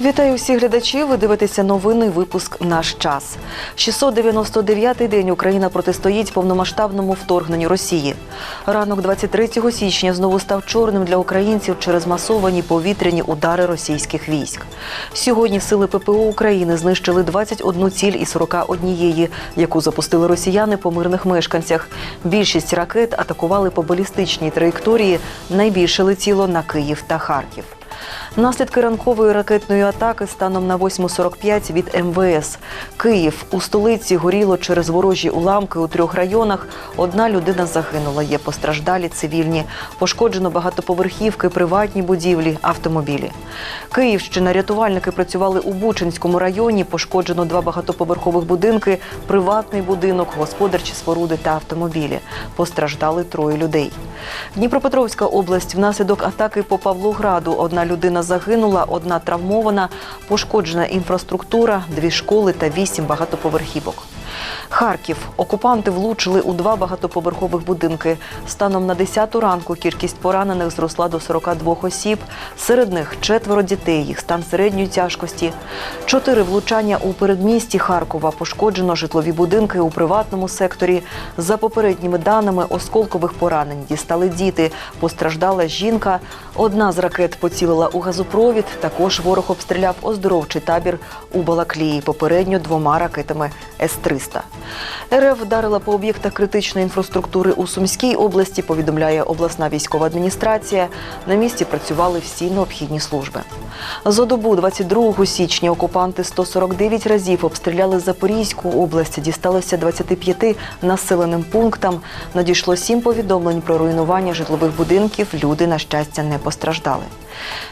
Вітаю всіх глядачів. Ви дивитеся новинний випуск Наш час. 699-й день Україна протистоїть повномасштабному вторгненню Росії. Ранок 23 січня знову став чорним для українців через масовані повітряні удари російських військ. Сьогодні сили ППО України знищили 21 ціль із 41, яку запустили росіяни по мирних мешканцях. Більшість ракет атакували по балістичній траєкторії. Найбільше летіло на Київ та Харків. Наслідки ранкової ракетної атаки станом на 8.45 від МВС. Київ у столиці горіло через ворожі уламки у трьох районах. Одна людина загинула. Є постраждалі цивільні. Пошкоджено багатоповерхівки, приватні будівлі, автомобілі. Київщина рятувальники працювали у Бучинському районі. Пошкоджено два багатоповерхових будинки, приватний будинок, господарчі споруди та автомобілі. Постраждали троє людей. Дніпропетровська область внаслідок атаки по Павлограду. Одна людина загинула, одна травмована, пошкоджена інфраструктура, дві школи та вісім багатоповерхівок. Харків. Окупанти влучили у два багатоповерхових будинки. Станом на 10 ранку кількість поранених зросла до 42 осіб. Серед них четверо дітей, їх стан середньої тяжкості. Чотири влучання у передмісті Харкова. Пошкоджено житлові будинки у приватному секторі. За попередніми даними, осколкових поранень дістали діти. Постраждала жінка. Одна з ракет поцілила у газопровід. Також ворог обстріляв оздоровчий табір у Балаклії. Попередньо двома ракетами С-300. РФ вдарила по об'єктах критичної інфраструктури у Сумській області, повідомляє обласна військова адміністрація. На місці працювали всі необхідні служби. За добу 22 січня окупанти 149 разів обстріляли Запорізьку область. Дісталося 25 населеним пунктам. Надійшло сім повідомлень про руйнування житлових будинків. Люди, на щастя, не постраждали.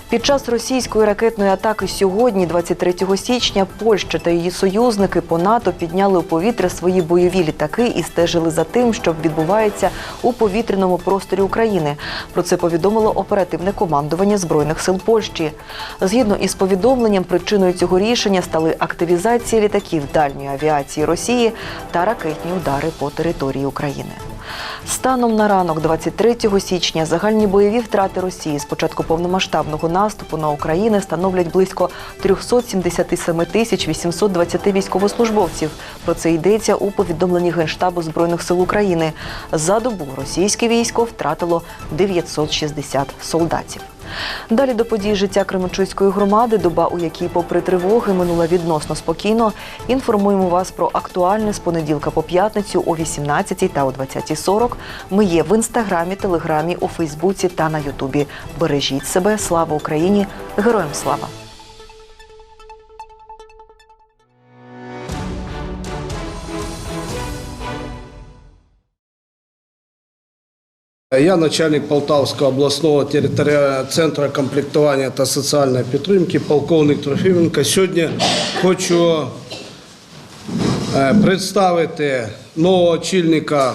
Під час російської ракетної атаки сьогодні, 23 січня, Польща та її союзники по НАТО підняли у свої бойові літаки і стежили за тим, що відбувається у повітряному просторі України. Про це повідомило оперативне командування збройних сил Польщі. Згідно із повідомленням, причиною цього рішення стали активізація літаків дальньої авіації Росії та ракетні удари по території України. Станом на ранок 23 січня загальні бойові втрати Росії з початку повномасштабного наступу на Україну становлять близько 377 тисяч 820 військовослужбовців. Про це йдеться у повідомленні Генштабу Збройних сил України. За добу російське військо втратило 960 солдатів. Далі до подій життя Кременчуцької громади, доба, у якій, попри тривоги, минула відносно спокійно. Інформуємо вас про актуальне з понеділка по п'ятницю о 18 та о 20.40. Ми є в інстаграмі, телеграмі, у Фейсбуці та на Ютубі. Бережіть себе, слава Україні! Героям слава! Я начальник Полтавського обласного територіального центру комплектування та соціальної підтримки, полковник Трофименко. Сьогодні хочу е, представити нового очільника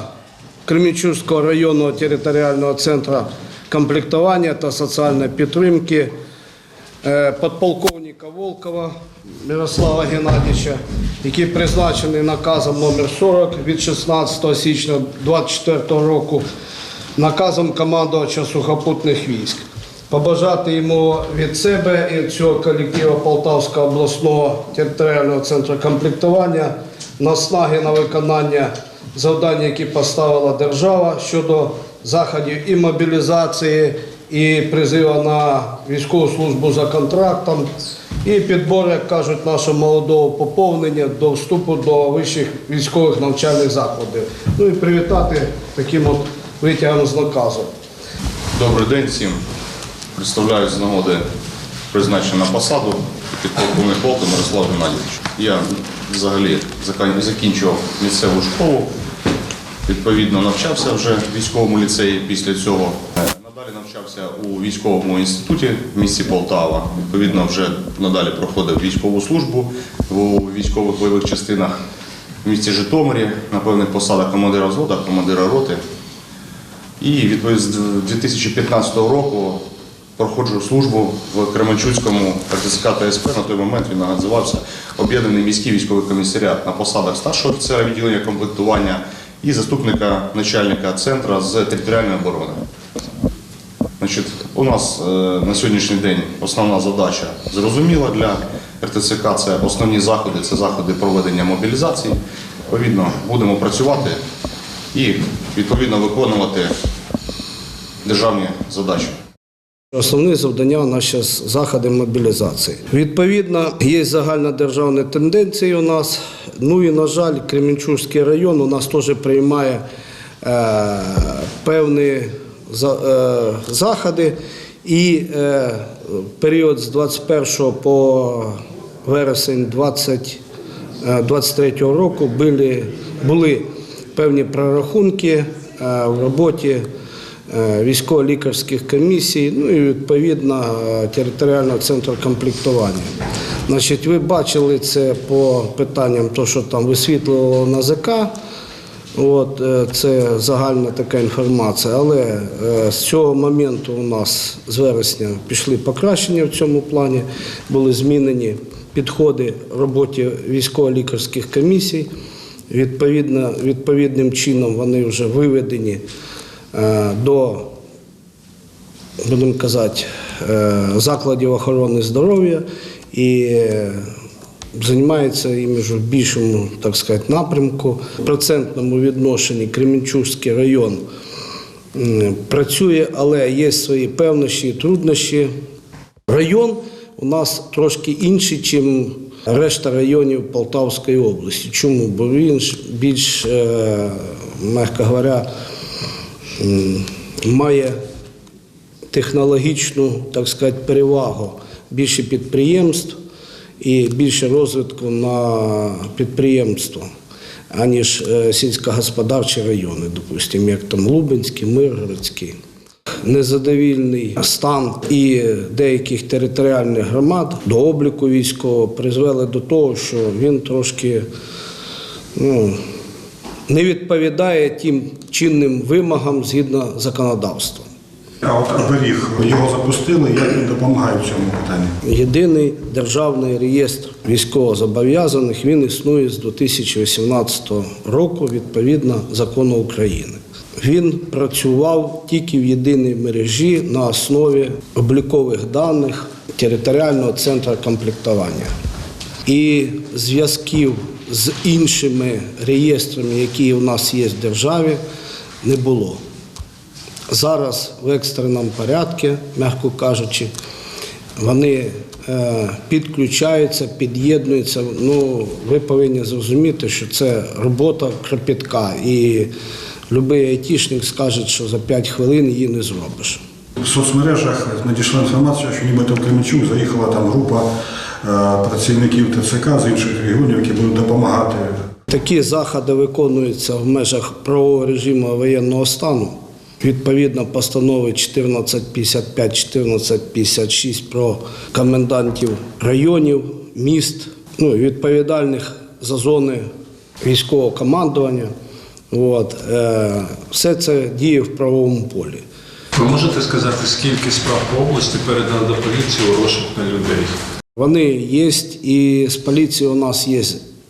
Кременчуцького районного територіального центру комплектування та соціальної підтримки е, подполковника Волкова Мирослава Геннадійовича, який призначений наказом номер 40 від 16 січня 2024 року наказом командувача сухопутних військ. Побажати йому від себе і цього колективу Полтавського обласного територіального центру комплектування наснаги на виконання завдань, які поставила держава щодо заходів і мобілізації, і призиву на військову службу за контрактом, і підбор, як кажуть, нашого молодого поповнення до вступу до вищих військових навчальних закладів. Ну і привітати таким от витягом з наказу. Добрий день всім. Представляю з нагоди призначення на посаду підполковник полку Мирослав Геннадійович. Я взагалі закінчував місцеву школу, відповідно навчався вже в військовому ліцеї після цього. Надалі навчався у військовому інституті в місті Полтава. Відповідно, вже надалі проходив військову службу у військових бойових частинах в місті Житомирі на певних посадах командира взводу, командира роти. І відповідно з 2015 року проходжу службу в Кременчуцькому РТЦК та СП. На той момент він називався Об'єднаний міський військовий комісаріат на посадах старшого офіцера відділення комплектування і заступника начальника центру з територіальної оборони. Значить, у нас е, на сьогоднішній день основна задача зрозуміла для РТЦК. Це основні заходи, це заходи проведення мобілізації. Відповідно, будемо працювати і відповідно виконувати державні задачі. Основні завдання у нас зараз заходи мобілізації. Відповідно, є загальнодержавні тенденції у нас. Ну і, на жаль, Кременчуцький район у нас теж приймає е, певні е, заходи. І е, період з 21 по вересень 20, е, 23 року були, були певні прорахунки е, в роботі військово-лікарських комісій, ну і відповідно е, територіального центру комплектування. Значить, ви бачили це по питанням, то, що там висвітлювало НАЗК. От, е, це загальна така інформація. Але е, з цього моменту у нас з вересня пішли покращення в цьому плані, були змінені підходи роботі військово-лікарських комісій. Відповідно, відповідним чином вони вже виведені е, до, будемо казати, е, закладів охорони здоров'я і е, займається іми в більшому, так сказати, напрямку. В процентному відношенні Кременчуцький район працює, але є свої певнощі і труднощі. Район у нас трошки інший, ніж решта районів Полтавської області. Чому? Бо він більш, е, м'яко говоря, має технологічну, так сказати, перевагу. Більше підприємств і більше розвитку на підприємство, аніж е, сільськогосподарчі райони, допустимо, як там Лубенський, Миргородський. Незадовільний стан і деяких територіальних громад до обліку військового призвели до того, що він трошки ну, не відповідає тим чинним вимогам згідно законодавства. А от оберіг його запустили, як він допомагає в цьому питанні? Єдиний державний реєстр військовозобов'язаних він існує з 2018 року відповідно закону України. Він працював тільки в єдиній мережі на основі облікових даних територіального центру комплектування. І зв'язків з іншими реєстрами, які у нас є в державі, не було. Зараз в екстреному порядку, м'яко кажучи, вони е, підключаються, під'єднуються. Ну, ви повинні зрозуміти, що це робота кропітка. І будь-який айтішник скаже, що за 5 хвилин її не зробиш. В соцмережах надійшла інформація, що нібито в Кременчук заїхала там група працівників ТЦК з інших регіонів, які будуть допомагати. Такі заходи виконуються в межах правового режиму воєнного стану. Відповідно постанови 1455-1456 про комендантів районів, міст, ну, відповідальних за зони військового командування. От, е, все це діє в правовому полі. Ви можете сказати, скільки справ по області передано до поліції у розшук на людей? Вони є, і з поліцією у нас є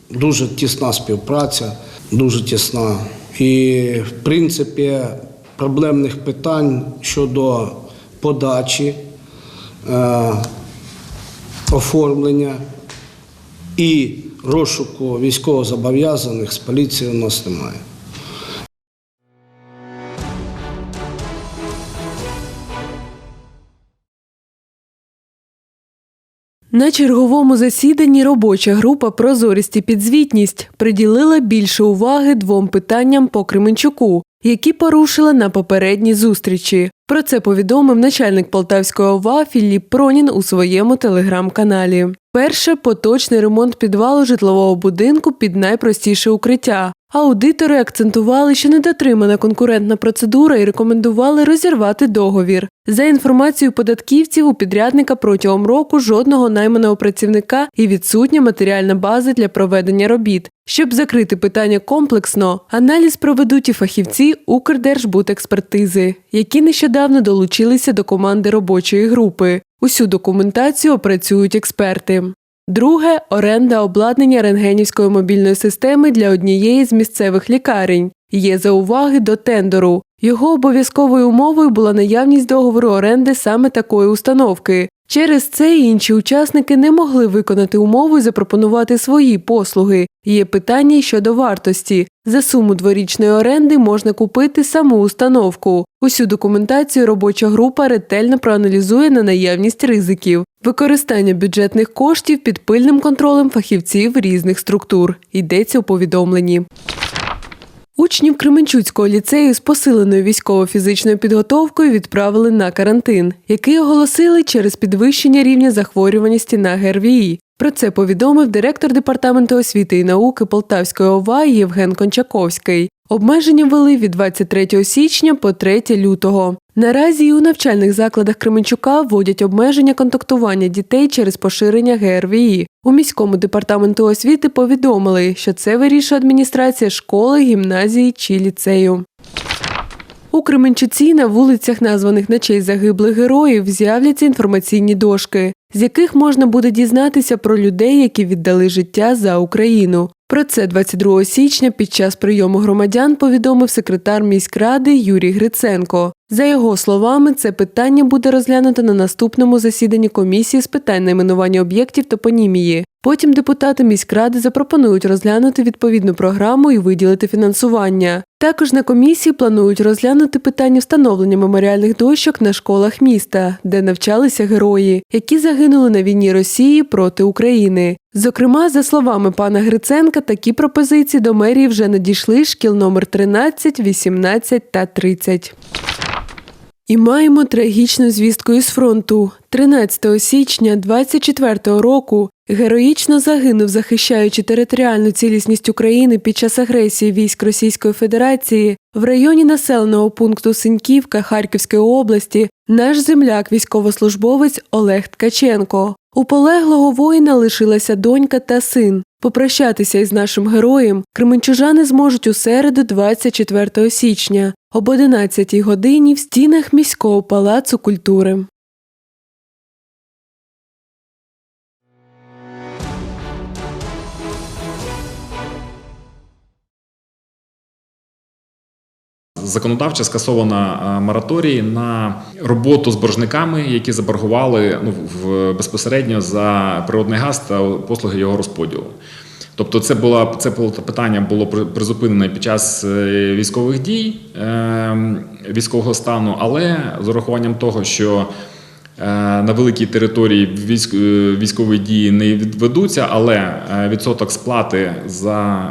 дуже тісна співпраця, дуже тісна. І, в принципі, проблемних питань щодо подачі, е, оформлення і розшуку військовозобов'язаних з поліцією у нас немає. На черговому засіданні робоча група Прозорість і підзвітність приділила більше уваги двом питанням по Кременчуку, які порушила на попередній зустрічі. Про це повідомив начальник Полтавської ОВА Філіп Пронін у своєму телеграм-каналі. Перше поточний ремонт підвалу житлового будинку під найпростіше укриття. Аудитори акцентували, що недотримана конкурентна процедура і рекомендували розірвати договір. За інформацією податківців, у підрядника протягом року жодного найманого працівника і відсутня матеріальна база для проведення робіт. Щоб закрити питання комплексно, аналіз проведуть і фахівці Укрдержбудекспертизи, які нещодавно долучилися до команди робочої групи. Усю документацію опрацюють експерти. Друге оренда обладнання рентгенівської мобільної системи для однієї з місцевих лікарень. Є зауваги до тендеру. Його обов'язковою умовою була наявність договору оренди саме такої установки. Через це інші учасники не могли виконати умову і запропонувати свої послуги. Є питання щодо вартості. За суму дворічної оренди можна купити саму установку. Усю документацію робоча група ретельно проаналізує на наявність ризиків. Використання бюджетних коштів під пильним контролем фахівців різних структур. Йдеться у повідомленні. Учнів Кременчуцького ліцею з посиленою військово-фізичною підготовкою відправили на карантин, який оголосили через підвищення рівня захворюваності на ГРВІ. Про це повідомив директор департаменту освіти і науки Полтавської ОВА Євген Кончаковський. Обмеження ввели від 23 січня по 3 лютого. Наразі у навчальних закладах Кременчука вводять обмеження контактування дітей через поширення ГРВІ. У міському департаменту освіти повідомили, що це вирішує адміністрація школи, гімназії чи ліцею. У Кременчуці на вулицях, названих на честь загиблих героїв, з'являться інформаційні дошки, з яких можна буде дізнатися про людей, які віддали життя за Україну. Про це 22 січня під час прийому громадян повідомив секретар міськради Юрій Гриценко. За його словами, це питання буде розглянуто на наступному засіданні комісії з питань найменування об'єктів топонімії. Потім депутати міськради запропонують розглянути відповідну програму і виділити фінансування. Також на комісії планують розглянути питання встановлення меморіальних дощок на школах міста, де навчалися герої, які загинули на війні Росії проти України. Зокрема, за словами пана Гриценка, такі пропозиції до мерії вже надійшли шкіл номер 13, 18 та 30. І маємо трагічну звістку із фронту. 13 січня 24-го року героїчно загинув, захищаючи територіальну цілісність України під час агресії військ Російської Федерації в районі населеного пункту Синьківка Харківської області наш земляк, військовослужбовець Олег Ткаченко. У полеглого воїна лишилася донька та син. Попрощатися із нашим героєм кременчужани зможуть у середу, 24 січня, об 11 годині в стінах міського палацу культури. Законодавчо скасована е, мораторій на роботу з боржниками, які заборгували ну, в безпосередньо за природний газ та послуги його розподілу. Тобто, це було це питання було при- призупинене під час е, військових дій е, військового стану, але з урахуванням того, що е, на великій території військ, військові дії не ведуться, але відсоток сплати за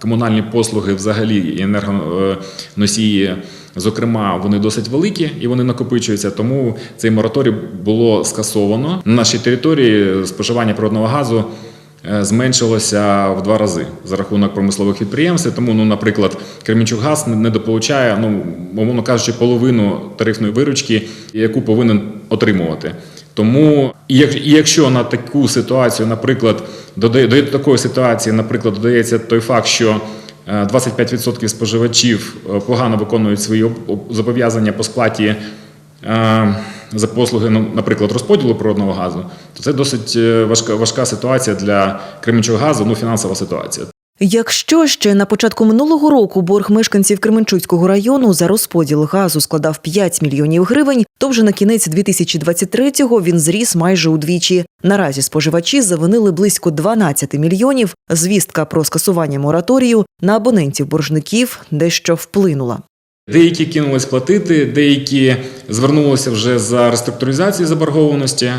комунальні послуги взагалі і енергоносії, зокрема, вони досить великі і вони накопичуються. Тому цей мораторій було скасовано. На нашій території споживання природного газу е, зменшилося в два рази за рахунок промислових підприємств. Тому, ну, наприклад, Кременчуггаз не- недополучає, ну, умовно кажучи, половину тарифної виручки, яку повинен отримувати. Тому, і як- і якщо на таку ситуацію, наприклад, додає до такої ситуації, наприклад, додається той факт, що е, 25% споживачів е, погано виконують свої об- об- зобов'язання по сплаті е, за послуги, ну, наприклад, розподілу природного газу, то це досить е, важка, важка ситуація для Кременчугазу, ну фінансова ситуація. Якщо ще на початку минулого року борг мешканців Кременчуцького району за розподіл газу складав 5 мільйонів гривень, то вже на кінець 2023-го він зріс майже удвічі. Наразі споживачі завинили близько 12 мільйонів. Звістка про скасування мораторію на абонентів боржників дещо вплинула. Деякі кинулись платити, деякі звернулися вже за реструктуризацією заборгованості. Е,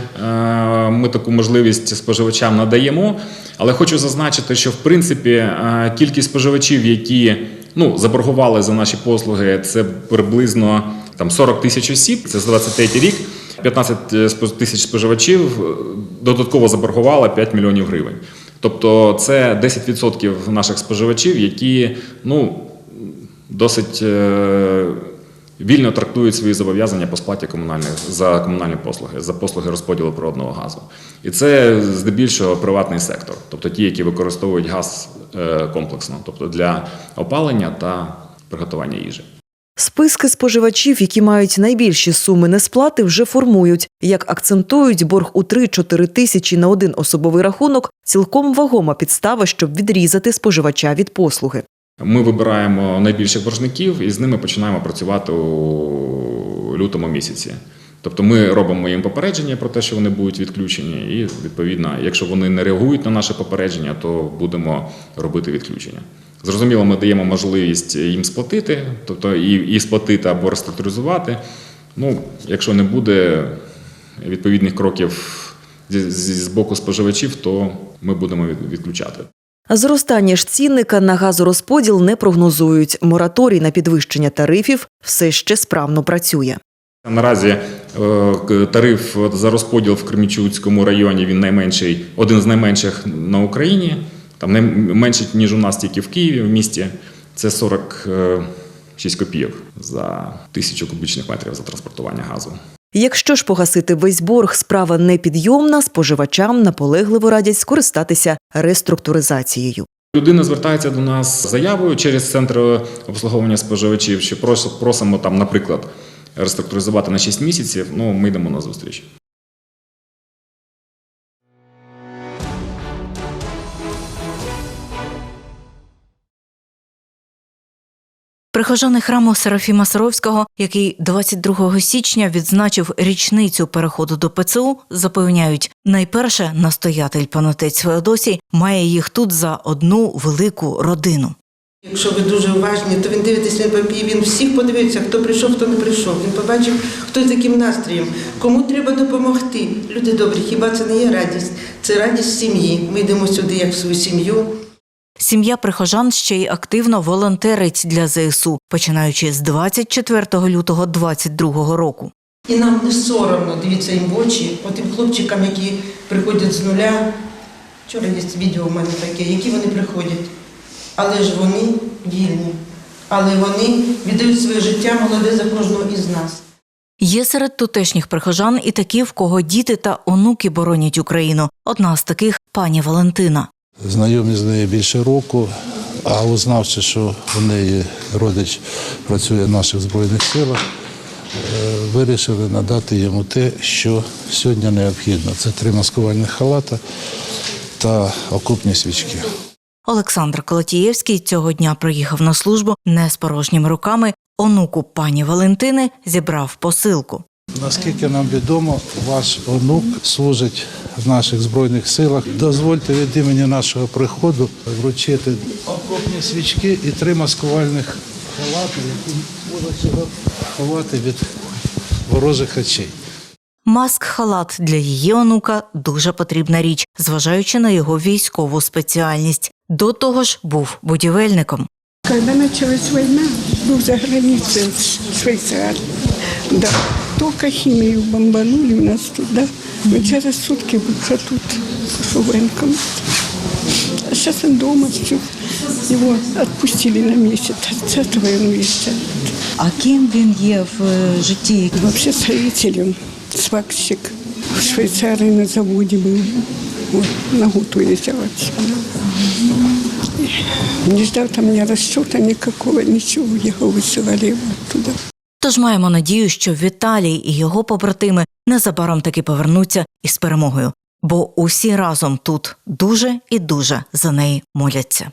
Ми таку можливість споживачам надаємо. Але хочу зазначити, що в принципі е, кількість споживачів, які ну, заборгували за наші послуги, це приблизно там 40 тисяч осіб. Це за 23 рік. 15 тисяч споживачів е, додатково заборгували 5 мільйонів гривень. Тобто це 10% наших споживачів, які ну досить е, вільно трактують свої зобов'язання по сплаті комунальних за комунальні послуги, за послуги розподілу природного газу. І це здебільшого приватний сектор, тобто ті, які використовують газ е, комплексно, тобто для опалення та приготування їжі. Списки споживачів, які мають найбільші суми несплати, вже формують. Як акцентують, борг у 3-4 тисячі на один особовий рахунок цілком вагома підстава, щоб відрізати споживача від послуги. Ми вибираємо найбільших боржників і з ними починаємо працювати у лютому місяці. Тобто ми робимо їм попередження про те, що вони будуть відключені, і відповідно, якщо вони не реагують на наше попередження, то будемо робити відключення. Зрозуміло, ми даємо можливість їм сплатити, тобто і, і сплатити або реструктуризувати. Ну, якщо не буде відповідних кроків зі- з боку споживачів, то ми будемо відключати. Зростання ж цінника на газорозподіл не прогнозують. Мораторій на підвищення тарифів все ще справно працює. Наразі е, тариф за розподіл в Кремічуцькому районі він найменший, один з найменших на Україні. Там не менше, ніж у нас тільки в Києві, в місті. Це 46 копійок за тисячу кубічних метрів за транспортування газу. Якщо ж погасити весь борг справа непідйомна, споживачам наполегливо радять скористатися реструктуризацією. Людина звертається до нас з заявою через центр обслуговування споживачів, що просимо там, наприклад, реструктуризувати на 6 місяців. Ну, ми йдемо на зустріч. Прихожани храму Серафіма Саровського, який 22 січня відзначив річницю переходу до ПЦУ, запевняють, найперше настоятель панотець Феодосій має їх тут за одну велику родину. Якщо ви дуже уважні, то він дивитесь на папі, він всіх подивився, хто прийшов, хто не прийшов. Він побачив, хто з яким настроєм, кому треба допомогти. Люди добрі, хіба це не є радість? Це радість сім'ї. Ми йдемо сюди як в свою сім'ю. Сім'я прихожан ще й активно волонтерить для ЗСУ, починаючи з 24 лютого 22 року. І нам не соромно, дивіться їм в очі, отим хлопчикам, які приходять з нуля. Вчора є відео у мене таке, які вони приходять. Але ж вони вільні. Але вони віддають своє життя молоде за кожного із нас. Є серед тутешніх прихожан і такі, в кого діти та онуки боронять Україну. Одна з таких пані Валентина. Знайомі з нею більше року, а узнавши, що у неї родич працює в наших Збройних силах, е, вирішили надати йому те, що сьогодні необхідно. Це три маскувальних халата та окупні свічки. Олександр Колотієвський цього дня приїхав на службу не з порожніми руками. Онуку пані Валентини зібрав посилку. Наскільки нам відомо, ваш онук служить в наших збройних силах. Дозвольте від імені нашого приходу вручити окопні свічки і три маскувальних халати, які будуть ховати від ворожих очей. Маск-халат для її онука дуже потрібна річ, зважаючи на його військову спеціальність. До того ж, був будівельником. Когда началась война, был за границей в Швейцарии. Да. Только химию бомбанули у нас туда. Мы через сутки уже тут с Увенком. А сейчас он дома все. Его отпустили на месяц. С этого он уезжает. А ким він є в житті? Вообще строителем, сварщик. В Швейцарии на заводе был. Вот, ногу то взял отсюда. Не ждал там ни расчета никакого, ничего. Его высылали его оттуда. Тож маємо надію, що Віталій і його побратими незабаром таки повернуться із перемогою, бо усі разом тут дуже і дуже за неї моляться.